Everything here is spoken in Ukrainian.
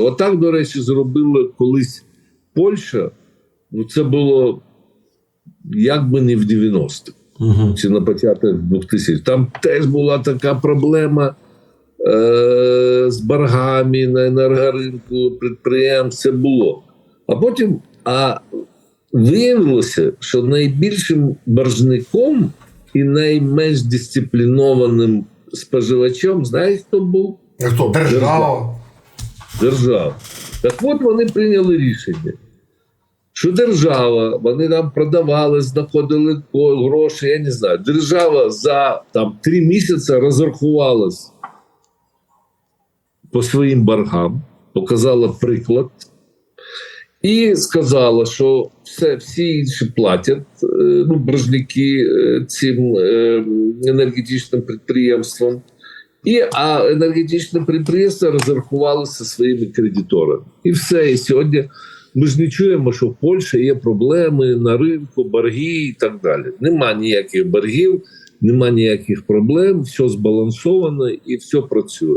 Отак, до речі, зробила колись Польща. Ну, це було як би не в 90-х Угу. чи на початок 2000-х. Там теж була така проблема е- з боргами на енергоринку, підприємств, це було. А потім а виявилося, що найбільшим боржником і найменш дисциплінованим споживачем, знаєте, хто був? Хто? Держава. Держава. Так от вони прийняли рішення, що держава, вони нам продавали, знаходили гроші, я не знаю. Держава за там, три місяці розрахувалась по своїм боргам, показала приклад і сказала, що все, всі інші платять, е, ну, боржники е, цим е, енергетичним підприємствам. І а енергетичне підприємство розрахувалося своїми кредиторами. І все. І сьогодні ми ж не чуємо, що в Польщі є проблеми на ринку, борги і так далі. Нема ніяких боргів, нема ніяких проблем, все збалансовано і все працює.